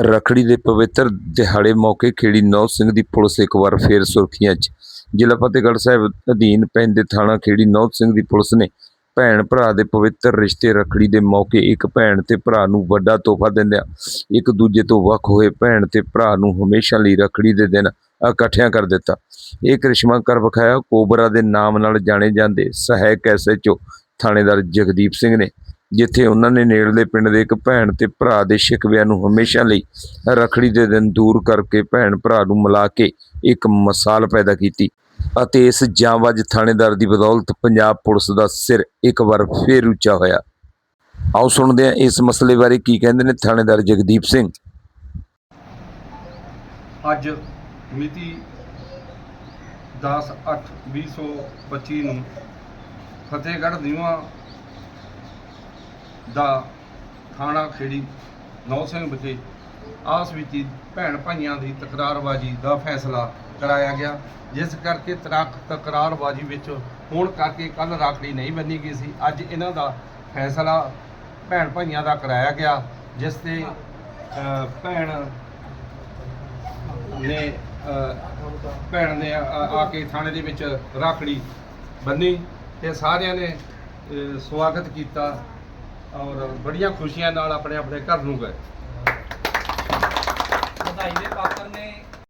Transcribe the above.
ਰੱਖੜੀ ਦੇ ਪਵਿੱਤਰ ਦਿਹਾੜੇ ਮੌਕੇ ਖੇੜੀ ਨੌ ਸਿੰਘ ਦੀ ਪੁਲਿਸ ਇੱਕ ਵਾਰ ਫੇਰ ਸੁਰਖੀਆਂ 'ਚ। ਜ਼ਿਲ੍ਹਾ ਫਤਿਹਗੜ੍ਹ ਸਾਹਿਬ ਅਧੀਨ ਪੈਂਦੇ ਥਾਣਾ ਖੇੜੀ ਨੌ ਸਿੰਘ ਦੀ ਪੁਲਿਸ ਨੇ ਭੈਣ ਭਰਾ ਦੇ ਪਵਿੱਤਰ ਰਿਸ਼ਤੇ ਰੱਖੜੀ ਦੇ ਮੌਕੇ ਇੱਕ ਭੈਣ ਤੇ ਭਰਾ ਨੂੰ ਵੱਡਾ ਤੋਹਫਾ ਦਿੰਦਿਆਂ ਇੱਕ ਦੂਜੇ ਤੋਂ ਵੱਖ ਹੋਏ ਭੈਣ ਤੇ ਭਰਾ ਨੂੰ ਹਮੇਸ਼ਾ ਲਈ ਰੱਖੜੀ ਦੇ ਦਿਨ ਇਕੱਠਿਆਂ ਕਰ ਦਿੱਤਾ। ਇਹ ਕਰਿਸ਼ਮਾ ਕਰ ਵਿਖਾਇਆ। ਕੋਬਰਾ ਦੇ ਨਾਮ ਨਾਲ ਜਾਣੇ ਜਾਂਦੇ ਸਹਾਇਕ ਐਸਐਚਓ ਥਾਣੇਦਾਰ ਜਗਦੀਪ ਸਿੰਘ ਨੇ ਜਿੱਥੇ ਉਹਨਾਂ ਨੇ ਨੇੜਲੇ ਪਿੰਡ ਦੇ ਇੱਕ ਭੈਣ ਤੇ ਭਰਾ ਦੇ ਸ਼ਿਕਵਿਆਂ ਨੂੰ ਹਮੇਸ਼ਾ ਲਈ ਰੱਖੜੀ ਦੇ ਦਿਨ ਦੂਰ ਕਰਕੇ ਭੈਣ ਭਰਾ ਨੂੰ ਮਿਲਾ ਕੇ ਇੱਕ ਮਿਸਾਲ ਪੈਦਾ ਕੀਤੀ ਅਤੇ ਇਸ ਜਾਂਬਾਜ਼ ਥਾਣੇਦਾਰ ਦੀ ਬਦੌਲਤ ਪੰਜਾਬ ਪੁਲਿਸ ਦਾ ਸਿਰ ਇੱਕ ਵਾਰ ਫੇਰ ਉੱਚਾ ਹੋਇਆ। ਆਓ ਸੁਣਦੇ ਹਾਂ ਇਸ ਮਸਲੇ ਬਾਰੇ ਕੀ ਕਹਿੰਦੇ ਨੇ ਥਾਣੇਦਾਰ ਜਗਦੀਪ ਸਿੰਘ। ਅੱਜ ਮਿਤੀ 10/8/2025 ਨੂੰ ਫਤਿਹਗੜ੍ਹ ਦੀਵਾ ਦਾ ਥਾਣਾ ਖੇੜੀ ਨੌ ਸਿੰਘ ਵਿਖੇ ਆਸ ਵਿੱਚ ਭੈਣ ਭਾਈਆਂ ਦੀ ਤਕਰਾਰਬਾਜ਼ੀ ਦਾ ਫੈਸਲਾ ਕਰਾਇਆ ਗਿਆ, ਜਿਸ ਕਰਕੇ ਤਰਾਕ ਤਕਰਾਰਬਾਜ਼ੀ ਵਿੱਚ ਹੋਣ ਕਰਕੇ ਕੱਲ ਰਾਖੜੀ ਨਹੀਂ ਬੰਨੀ ਗਈ ਸੀ। ਅੱਜ ਇਹਨਾਂ ਦਾ ਫੈਸਲਾ ਭੈਣ ਭਾਈਆਂ ਦਾ ਕਰਾਇਆ ਗਿਆ, ਜਿਸ ਤੇ ਭੈਣ ਨੇ ਭੈਣ ਨੇ ਆ ਕੇ ਥਾਣੇ ਦੇ ਵਿੱਚ ਰਾਖੜੀ ਬੰਨੀ ਤੇ ਸਾਰਿਆਂ ਨੇ ਸਵਾਗਤ ਕੀਤਾ। ਔਰ ਬੜੀਆਂ ਖੁਸ਼ੀਆਂ ਨਾਲ ਆਪਣੇ ਆਪਣੇ ਘਰ ਨੂੰ ਗਏ।